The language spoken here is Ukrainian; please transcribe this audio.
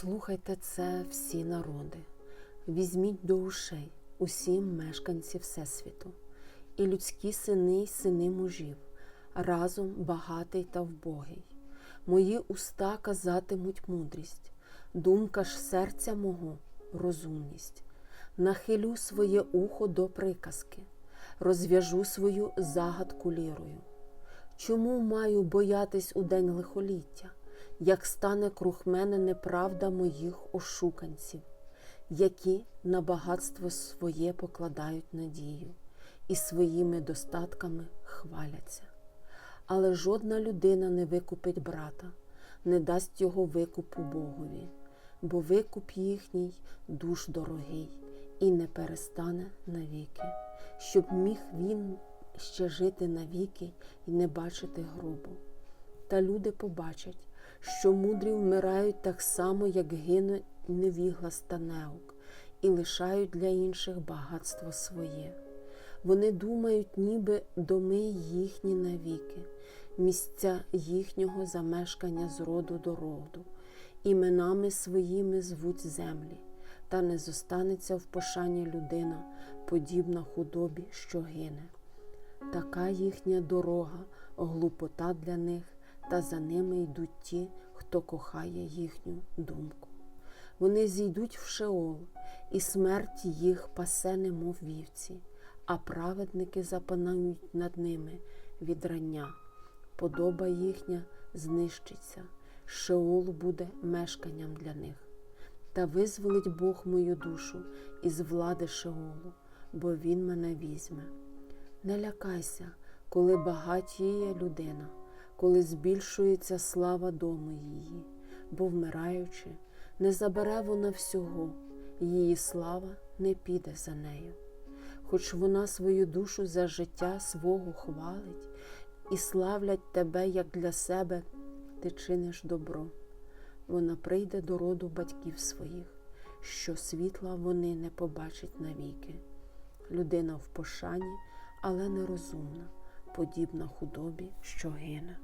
Слухайте це всі народи, візьміть до ушей усі мешканці Всесвіту, і людські сини й сини мужів, разом багатий та вбогий. Мої уста казатимуть мудрість, думка ж серця мого розумність. Нахилю своє ухо до приказки, розв'яжу свою загадку лірою. Чому маю боятись у день лихоліття, як стане круг мене неправда моїх ошуканців, які на багатство своє покладають надію і своїми достатками хваляться. Але жодна людина не викупить брата, не дасть його викупу Богові, бо викуп їхній душ дорогий і не перестане навіки, щоб міг він ще жити навіки і не бачити гробу. Та люди побачать, що мудрі вмирають так само, як гине невіглас та неук, і лишають для інших багатство своє. Вони думають, ніби доми їхні навіки, місця їхнього замешкання з роду до роду, іменами своїми звуть землі, та не зостанеться в пошані людина, подібна худобі, що гине. Така їхня дорога, глупота для них, та за ними йдуть ті, хто кохає їхню думку. Вони зійдуть в Шеол, і смерть їх пасе, немов вівці, а праведники запанують над ними від рання. Подоба їхня знищиться, Шеол буде мешканням для них. Та визволить Бог мою душу із влади Шеолу, бо Він мене візьме. Не лякайся, коли багатіє людина, коли збільшується слава дому її, бо вмираючи, не забере вона всього, її слава не піде за нею. Хоч вона свою душу за життя свого хвалить і славлять тебе, як для себе ти чиниш добро. Вона прийде до роду батьків своїх, що світла вони не побачать навіки. Людина в пошані, але нерозумна, подібна худобі, що гине.